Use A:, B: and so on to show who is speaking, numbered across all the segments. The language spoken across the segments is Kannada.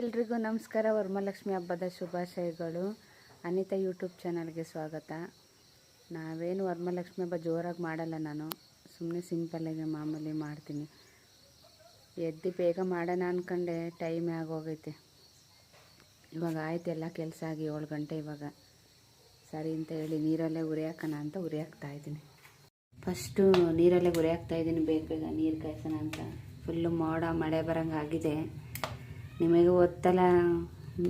A: ಎಲ್ರಿಗೂ ನಮಸ್ಕಾರ. ವರಮಹಾಲಕ್ಷ್ಮಿ ಹಬ್ಬದ ಶುಭಾಶಯಗಳು. ಅನಿತಾ ಯೂಟ್ಯೂಬ್ ಚಾನಲ್ಗೆ ಸ್ವಾಗತ. ನಾವೇನು ವರಮಹಾಲಕ್ಷ್ಮಿ ಹಬ್ಬ ಜೋರಾಗಿ ಮಾಡಲ್ಲ ನಾನು. ಸುಮ್ಮನೆ ಸಿಂಪಲ್ಲಾಗಿ ಮಾಮೂಲಿ ಮಾಡ್ತೀನಿ. ಎದ್ದು ಬೇಗ ಮಾಡೋಣ ಅಂದ್ಕೊಂಡೆ ಟೈಮೇ ಆಗೋಗೈತೆ. ಇವಾಗ ಆಯ್ತು ಎಲ್ಲ ಕೆಲಸ ಆಗಿ ಏಳು ಗಂಟೆ ಇವಾಗ. ಸರಿ ಅಂತ ಹೇಳಿ ನೀರಲ್ಲೇ ಉರಿ ಅಂತ ಉರಿ ಹಾಕ್ತಾ ಇದ್ದೀನಿ. ಫಸ್ಟು ನೀರಲ್ಲೇ ಉರಿ ಇದ್ದೀನಿ. ಬೇಗ ಬೇಗ ನೀರು ಕಾಯ್ಸೋಣ ಅಂತ. ಫುಲ್ಲು ಮೋಡ, ಮಳೆ ಬರೋಂಗೆ ಆಗಿದೆ ನಿಮಗೆ ಒತ್ತಲ್ಲ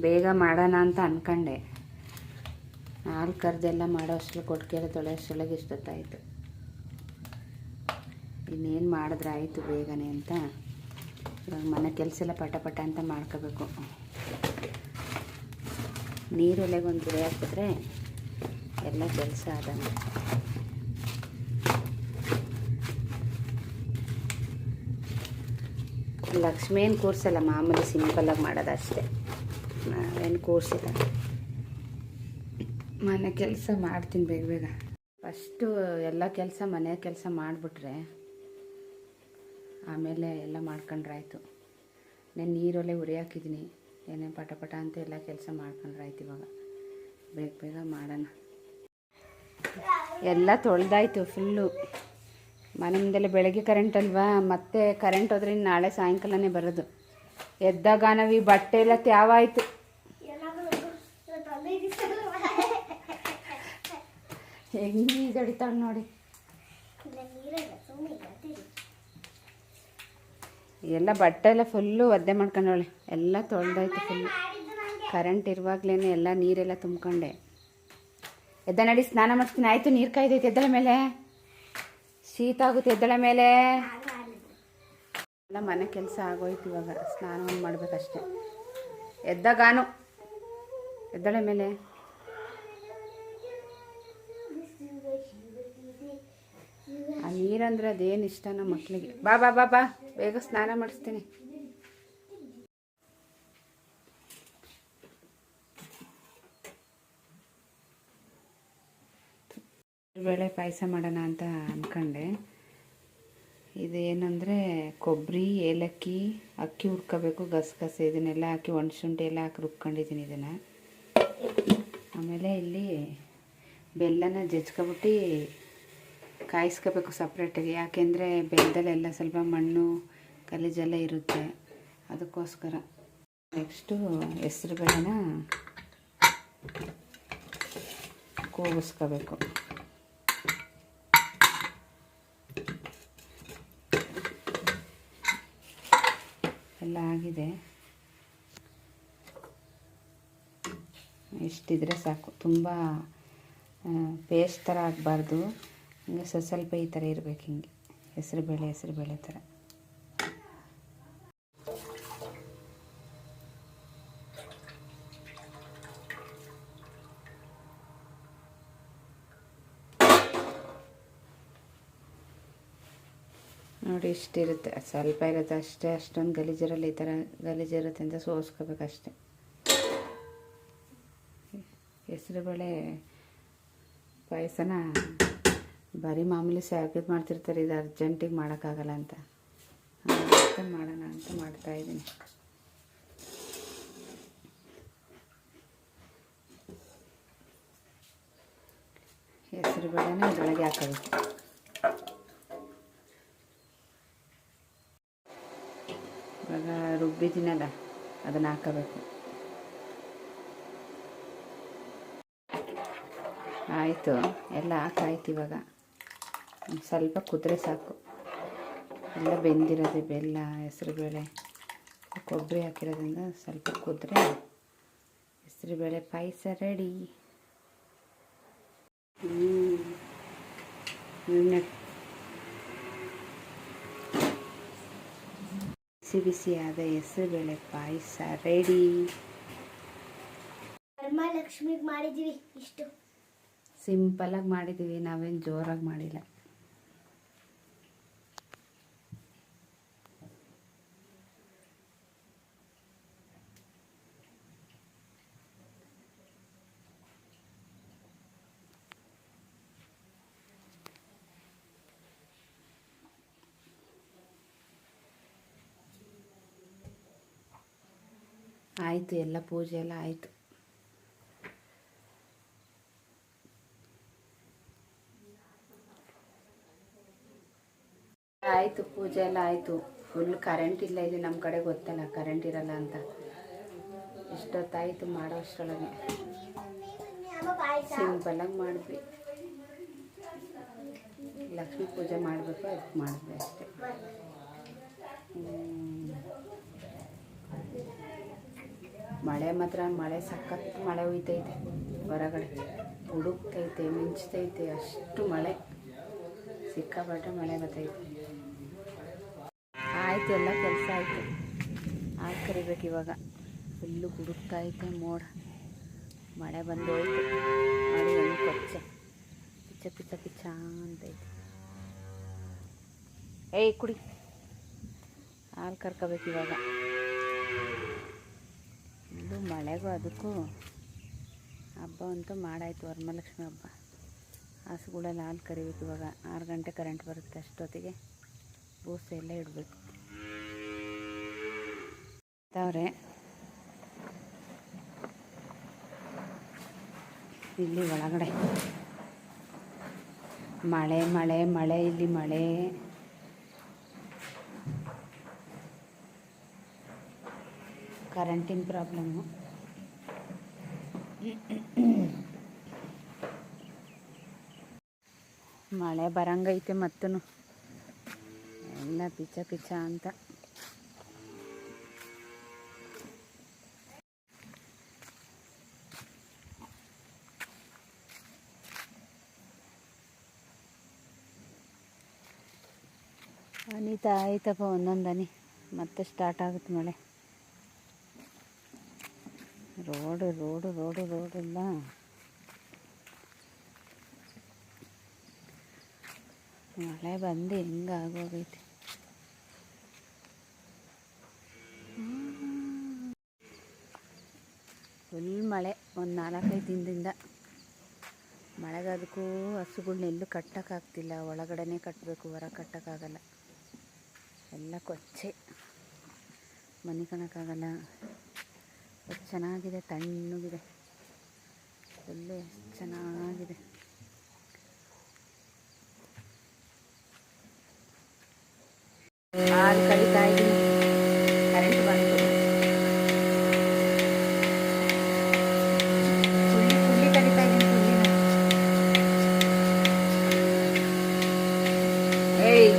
A: ಬೇಗ ಮಾಡೋಣ ಅಂತ ಅಂದ್ಕೊಂಡೆ ಹಾಲು ಕರೆದೆಲ್ಲ ಮಾಡೋ ಅಷ್ಟ್ರಲ್ಲಿ ಕೊಟ್ಟಿಗೆ ತೊಳೆ ಅಷ್ಟರೊಳಗೆ ಇಷ್ಟೊತ್ತಾಯಿತು. ಇನ್ನೇನು ಮಾಡಿದ್ರೆ ಆಯಿತು ಬೇಗನೆ ಅಂತ. ಇವಾಗ ಮನೆ ಕೆಲಸ ಎಲ್ಲ ಪಟ ಪಟ ಅಂತ ಮಾಡ್ಕೋಬೇಕು. ನೀರೊಲೆಗೆ ಒಂದು ಗುರಿ ಹಾಕಿದ್ರೆ ಎಲ್ಲ ಕೆಲಸ ಆದಂಗೆ. ಲಕ್ಷ್ಮಿ ಏನು ಕೂರ್ಸಲ್ಲ ಮಾಮೂಲಿ ಸಿಂಪಲ್ಲಾಗಿ ಮಾಡೋದಷ್ಟೇ. ನಾವೇನು ಕೂರಿಸಿಲ್ಲ ಮನೆ ಕೆಲಸ ಮಾಡ್ತೀನಿ ಬೇಗ ಬೇಗ. ಫಸ್ಟು ಎಲ್ಲ ಕೆಲಸ ಮನೆ ಕೆಲಸ ಮಾಡಿಬಿಟ್ರೆ, ಆಮೇಲೆ ಎಲ್ಲ ಮಾಡ್ಕೊಂಡ್ರಾಯ್ತು. ನಾನು ನೀರೊಲೆ ಉರಿ ಹಾಕಿದ್ದೀನಿ ಏನೇ ಪಟ ಪಟ ಅಂತ ಎಲ್ಲ ಕೆಲಸ ಮಾಡ್ಕೊಂಡ್ರಾಯ್ತು ಇವಾಗ. ಬೇಗ ಬೇಗ ಮಾಡೋಣ. ಎಲ್ಲ ತೊಳೆದಾಯ್ತು ಫುಲ್ಲು ಮನೆ ಮುಂದೆಲ್ಲ ಬೆಳಗ್ಗೆ ಕರೆಂಟ್ ಅಲ್ವಾ? ಮತ್ತೆ ಕರೆಂಟ್ ಹೋದ್ರೆ ಇನ್ನು ನಾಳೆ ಸಾಯಂಕಾಲನೇ ಬರೋದು. ಎದ್ದಾಗ ನಾವು ಈ ಬಟ್ಟೆ ಎಲ್ಲ ತ್ಯಾವಾಯ್ತು. ಹೆಂಗೆ ಈಜಡಿತಾಳೆ ನೋಡಿ. ಎಲ್ಲ ಬಟ್ಟೆ ಎಲ್ಲ ಫುಲ್ಲು ಒದ್ದೆ ಮಾಡ್ಕೊಂಡವಳೆ. ಎಲ್ಲ ತೊಳೆದಾಯ್ತು ಫುಲ್ಲು ಕರೆಂಟ್ ಇರುವಾಗ್ಲೇ ಎಲ್ಲ ನೀರೆಲ್ಲ ತುಂಬ್ಕೊಂಡೆ. ಎದ್ದ ನಡಿ, ಸ್ನಾನ ಮಾಡಿಸ್ತೀನಿ ಆಯಿತು, ನೀರು ಕಾಯ್ದೈತೆ ಎದ್ದಳ ಮೇಲೆ. ಶೀತ ಆಗುತ್ತೆ ಎದ್ದಳ ಮೇಲೆ. ಎಲ್ಲ ಮನೆ ಕೆಲಸ ಆಗೋಯ್ತು ಇವಾಗ. ಸ್ನಾನವನ್ನು ಮಾಡಬೇಕಷ್ಟೆ. ಎದ್ದಗಾನು. ಎದ್ದಳೆ ಮೇಲೆ. ಆ ನೀರಂದ್ರೆ ಅದೇನು ಇಷ್ಟ ನಮ್ಮ ಮಕ್ಕಳಿಗೆ ಬಾ ಬಾ ಬಾ ಬಾ. ಬೇಗ ಸ್ನಾನ ಮಾಡಿಸ್ತೀನಿ. ಬೇಳೆ ಪಾಯಸ ಮಾಡೋಣ ಅಂತ ಅಂದ್ಕೊಂಡೆ ಇದು ಏನಂದರೆ ಕೊಬ್ಬರಿ, ಏಲಕ್ಕಿ, ಅಕ್ಕಿ ಹುರ್ಕೋಬೇಕು ಗಸಗಸೆ ಇದನ್ನೆಲ್ಲ ಹಾಕಿ ಒಣಶುಂಠಿ ಎಲ್ಲ ಹಾಕಿ ರುಬ್ಕೊಂಡಿದ್ದೀನಿ ಇದನ್ನು. ಆಮೇಲೆ ಇಲ್ಲಿ ಬೆಲ್ಲನ ಜಜ್ಕೊಬಿಟ್ಟು ಕಾಯಿಸ್ಕೋಬೇಕು ಸಪ್ರೇಟಾಗಿ ಯಾಕೆಂದರೆ ಬೆಲ್ಲದಲ್ಲೆಲ್ಲ ಸ್ವಲ್ಪ ಮಣ್ಣು ಗಲೀಜೆಲ್ಲ ಇರುತ್ತೆ. ಅದಕ್ಕೋಸ್ಕರ ನೆಕ್ಸ್ಟು ಹೆಸ್ರು ಬೇಳೆನ ಕೂಗಿಸ್ಕೋಬೇಕು ಎಲ್ಲ ಆಗಿದೆ. ಇಷ್ಟಿದ್ರೆ ಸಾಕು. ತುಂಬ ಪೇಸ್ಟ್ ಥರ ಆಗಬಾರ್ದು. ಹಿಂಗೆ ಸ್ವಲ್ಪ ಸ್ವಲ್ಪ ಈ ಥರ ಇರಬೇಕು ಹಿಂಗೆ. ಹೆಸರುಬೇಳೆ ಹೆಸರುಬೇಳೆ ಥರ ನೋಡಿ, ಇಷ್ಟಿರುತ್ತೆ. ಸ್ವಲ್ಪ ಇರುತ್ತೆ ಅಷ್ಟೇ. ಅಷ್ಟೊಂದು ಗಲೀಜಿರಲ್ಲ ಈ ಥರ ಗಲೀಜಿರುತ್ತೆ ಅಂತ ಸೋಸ್ಕೋಬೇಕಷ್ಟೆ. ಹೆಸರುಬೇಳೆ ಪಾಯಸನ ಬರೀ ಮಾಮೂಲಿ ಶಾವಿಗೆ ಮಾಡ್ತಿರ್ತಾರೆ. ಇದು ಅರ್ಜೆಂಟಿಗೆ ಮಾಡೋಕ್ಕಾಗಲ್ಲ ಅಂತ. ಮಾಡೋಣ ಅಂತ ಮಾಡ್ತಾಯಿದ್ದೀನಿ ಹೆಸರುಬೇಳೆನ ಇದರೊಳಗೆ ಹಾಕೋಬೇಕು. ಇವಾಗ ರುಬ್ಬಿದ್ದೀನಲ್ಲ, ಅದನ್ನು ಹಾಕಬೇಕು. ಆಯಿತು, ಎಲ್ಲ ಹಾಕಾಯ್ತು ಇವಾಗ. ಸ್ವಲ್ಪ ಕುದುರೆ ಸಾಕು. ಎಲ್ಲ ಬೆಂದಿರೋದೆ ಬೆಲ್ಲ, ಹೆಸರುಬೇಳೆ, ಕೊಬ್ಬರಿ ಹಾಕಿರೋದ್ರಿಂದ ಸ್ವಲ್ಪ ಕುದ್ರೆ. ಹೆಸರುಬೇಳೆ ಪಾಯಸ ರೆಡಿ. ಹ್ಞೂ ಬಿಸಿ ಬಿಸಿಯಾದ ಹೆಸರುಬೇಳೆ ಪಾಯಸ ರೆಡಿ
B: ಲಕ್ಷ್ಮಿಗೆ ಮಾಡಿದ್ದೀವಿ. ಇಷ್ಟು.
A: ಸಿಂಪಲಾಗಿ ಮಾಡಿದ್ದೀವಿ ನಾವೇನು ಜೋರಾಗಿ ಮಾಡಿಲ್ಲ. ಆಯಿತು, ಎಲ್ಲ ಪೂಜೆ ಎಲ್ಲ ಆಯಿತು. ಆಯಿತು, ಪೂಜೆ ಎಲ್ಲ ಆಯಿತು. ಫುಲ್ ಕರೆಂಟ್ ಇಲ್ಲ ಇಲ್ಲಿ ನಮ್ಮ ಕಡೆ, ಗೊತ್ತಲ್ಲ ಕರೆಂಟ್ ಇರಲ್ಲ ಅಂತ. ಇಷ್ಟೊತ್ತಾಯಿತು ಮಾಡೋ ಅಷ್ಟರೊಳಗೆ. ಸಿಂಪಲಾಗಿ ಮಾಡಿದ್ವಿ. ಲಕ್ಷ್ಮೀ ಪೂಜೆ ಮಾಡಬೇಕು, ಅದಕ್ಕೆ ಮಾಡಿದ್ವಿ ಅಷ್ಟೇ. ಮಳೆ ಮಾತ್ರ, ಮಳೆ ಸಖತ್ ಮಳೆ ಹುಯ್ತೈತೆ ಹೊರಗಡೆ ಹುಡುಕ್ತೈತೆ, ಮಿಂಚ್ತೈತೆ, ಅಷ್ಟು ಮಳೆ. ಸಿಕ್ಕಾಪಟ್ಟೆ ಮಳೆ ಬರ್ತೈತೆ. ಆಯ್ತು, ಎಲ್ಲ ಕೆಲಸ ಆಯಿತು. ಹಾಲು ಕರಿಬೇಕು ಇವಾಗ. ಫುಲ್ಲು ಹುಡುಕ್ತೈತೆ ಮೋಡ. ಮಳೆ ಬಂದು ಹೋಯ್ತು ಮಳೆ ಹೆಂಗೆ ಕೊಚ್ಚ. ಪಿಚ್ಚ ಪಿಚ್ಚ ಪಿಚ್ಚ ಅಂತೈತೆ. ಏಯ್, ಕುಡಿ. ಹಾಲು ಕರ್ಕೋಬೇಕು ಇವಾಗ. ಇದು ಮಳೆಗೂ ಅದಕ್ಕೂ ಹಬ್ಬ ಅಂತೂ ಮಾಡಾಯಿತು ವರಮಹಾಲಕ್ಷ್ಮಿ ಹಬ್ಬ. ಹಸುಗಳೆಲ್ಲ ಹಾಲು ಕರಿಬೇಕು ಇವಾಗ. ಆರು ಗಂಟೆ ಕರೆಂಟ್ ಬರುತ್ತೆ ಅಷ್ಟೊತ್ತಿಗೆ. ಬೂಸೆ ಎಲ್ಲ ಇಡಬೇಕು. ಅವ್ರೆ ಇಲ್ಲಿ ಒಳಗಡೆ. ಮಳೆ ಮಳೆ ಮಳೆ, ಇಲ್ಲಿ ಮಳೆ. ಕರೆಂಟಿನ ಪ್ರಾಬ್ಲಮ್ಮು ಮಳೆ ಬರಂಗೈತೆ ಮತ್ತೂ ಎಲ್ಲ ಪಿಚ್ಚ ಪಿಚ್ಚ ಅಂತ. ಅನಿತಾ, ಆಯ್ತಪ್ಪ ಒಂದೊಂದನಿ. ಮತ್ತೆ ಸ್ಟಾರ್ಟ್ ಆಗುತ್ತೆ ಮಳೆ. ರೋಡು ರೋಡು ರೋಡು ರೋಡ್ ಇಲ್ಲ ಮಳೆ ಬಂದು ಹೆಂಗೆ ಆಗೋಗೈತೆ. ಫುಲ್ ಮಳೆ ಒಂದು ನಾಲ್ಕೈದು ದಿನದಿಂದ. ಮಳೆಗಾದಕ್ಕೂ ಹಸುಗಳ್ನೆಲ್ಲೂ ಕಟ್ಟೋಕ್ಕಾಗ್ತಿಲ್ಲ. ಒಳಗಡೆನೇ ಕಟ್ಟಬೇಕು ಹೊರ ಕಟ್ಟೋಕ್ಕಾಗಲ್ಲ. ಎಲ್ಲ ಕೊಚ್ಚೆ. ಮನೆ ಕಾಣೋಕ್ಕಾಗಲ್ಲ. ಎಷ್ಟು ಚೆನ್ನಾಗಿದೆ ತಣ್ಣಗಿದೆ ಒಳ್ಳೆ ಚೆನ್ನಾಗಿದೆ. ಹಾಲು ಕಡಿತಾ ಇದ್ದೀನಿ ಕರೆಂಟ್ ಬಂತು ಫುಲ್ಲಿ ಫುಲ್ಲಿ ಕಡಿತಾ ಇದ್ದೀನಿ ಫುಲ್ಲಿನ ಏಯ್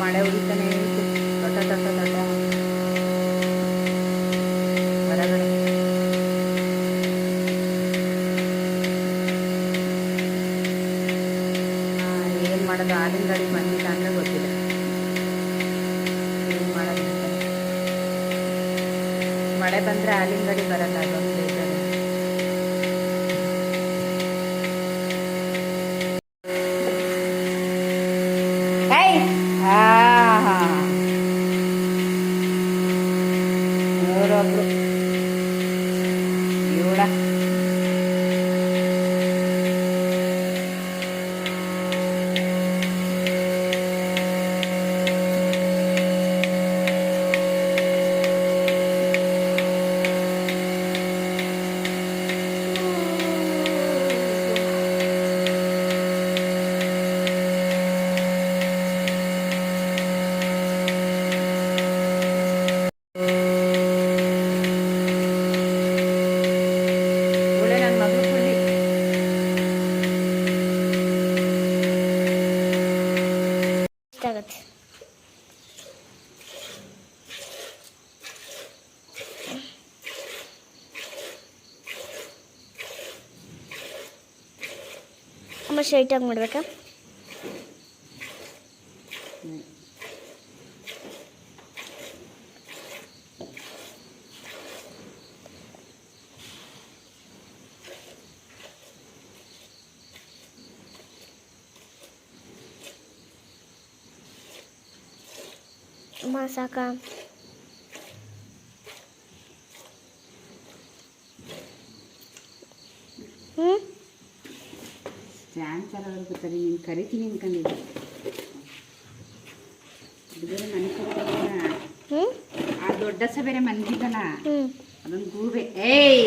A: ಮಳೆ ಹೊಡಿತಾನೆ ಐತೆ ದೊಡ್ಡ ದೊಡ್ಡ ದೊಡ್ಡ ಹೊರಗಡೆ ಏನು ಮಾಡೋದು ಹಾಲಿನ ಗಾಡಿ ಬಂದಿಲ್ಲ ಅಂದರೆ ಗೊತ್ತಿಲ್ಲ. ಏನು ಮಾಡೋದು ಮಳೆ ಬಂದರೆ ಹಾಲಿನ ಗಾಡಿ ಬರಲ್ಲ ಅದೊಂದು
B: ಅಮ್ಮ ಸ್ಟ್ರೈಟಾಗಿ ಮಾಡ್ಬೇಕಾ? ಅಮ್ಮ ಸಾಕಾ ಹ್ಞೂ
A: ಚೆನ್ನಾಗಿ ಬರ್ತಾರೆ ನೀನು ಕರಿತೀನಿ ಅನ್ಕೊಂಡಿದ್ದೆ. ಹುಡುಗರು ಮನೆ ಕೊಡ್ತಾರ
B: ಹ್ಞೂ
A: ಆ ದೊಡ್ಡ ದೊಡ್ಡ ಸ ಬೇರೆ ಮನ್ಗಿದ್ದಲ್ಲ ಅದೊಂದು ಗೂಬೆ. ಏಯ್!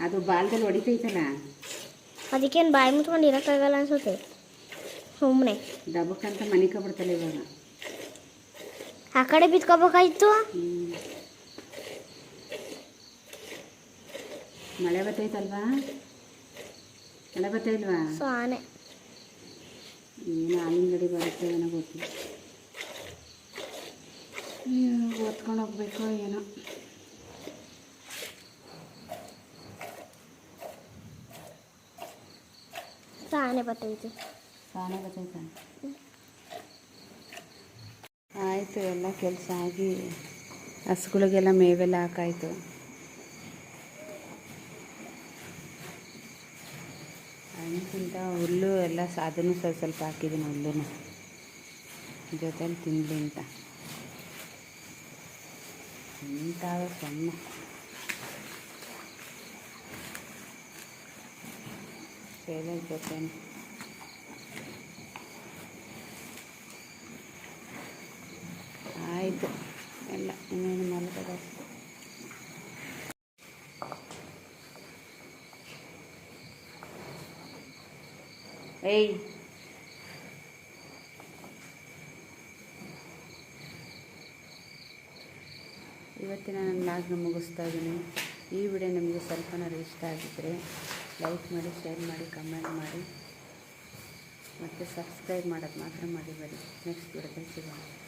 A: ಅದು ಬಾಲ್ದಲ್ಲಿ ಹೊಡಿತೈತಲ್ಲ?
B: ಅದಕ್ಕೇನು ಬಾಯಿ ಮುಚ್ಕೊಂಡು ಇರೋಕ್ಕಾಗಲ್ಲ ಅನ್ಸುತ್ತೆ. ಸುಮ್ಮನೆ
A: ಡಬಕ್ಕಂತ ಮನಿಕೊಬಿಡ್ತಲ್ಲ ಇವಾಗ.
B: ಆ ಕಡೆ ಬಿತ್ಕೋಬೇಕಾಯ್ತು?
A: ಮಳೆ ಬರ್ತೈತಲ್ವಾ ಮಳೆ ಬರ್ತೈಲ್ವಾ
B: ಸೊ ಆನೆ
A: ಏನು ಹಾಲಿನ ಗಡಿ ಬರುತ್ತೆ ಏನೋ ಗೊತ್ತಿಲ್ಲ ಅಯ್ಯೋ, ಓದ್ಕೊಂಡು ಹೋಗ್ಬೇಕು ಏನೋ
B: ಸೊ ಆನೆ ಬರ್ತೈತಿ
A: ಸಾನೆ ಬರ್ತೈತ ಆಯಿತು ಎಲ್ಲ ಕೆಲಸ ಆಗಿ ಹಸುಗಳಿಗೆಲ್ಲ ಮೇವೆಲ್ಲ ಹಾಕಾಯ್ತು ಅದಕ್ಕಿಂತ ಹುಲ್ಲು ಎಲ್ಲ ಅದನ್ನು ಸ್ವಲ್ಪ ಸ್ವಲ್ಪ ಹಾಕಿದ್ದೀನಿ ಹುಲ್ಲುನು ಜೊತೆಲಿ ತಿನ್ನಲಿ ಅಂತ. ಇಂಥ ಸಣ್ಣ. ಸೇಲೆ ಜೊತೆ ಆಯಿತು. ಎಲ್ಲ ಇನ್ನೇನು ಮಲಗೋದು? ಏಯ್. ಇವತ್ತಿನ ನನ್ನ ಲಾಗ್ನ ಮುಗಿಸ್ತಾ ಇದ್ದೀನಿ. ಈ ವಿಡಿಯೋ ನಿಮಗೆ ಸ್ವಲ್ಪನಾರು ಇಷ್ಟ ಆಗಿದ್ದರೆ ಲೈಕ್ ಮಾಡಿ, ಶೇರ್ ಮಾಡಿ, ಕಮೆಂಟ್ ಮಾಡಿ. ಮತ್ತು ಸಬ್ಸ್ಕ್ರೈಬ್ ಮಾಡೋದು ಮಾತ್ರ ಮಾಡಿ ಬನ್ನಿ ನೆಕ್ಸ್ಟ್ ವಿಡಿಯೋದಲ್ಲಿ ಸಿಗೋಣ.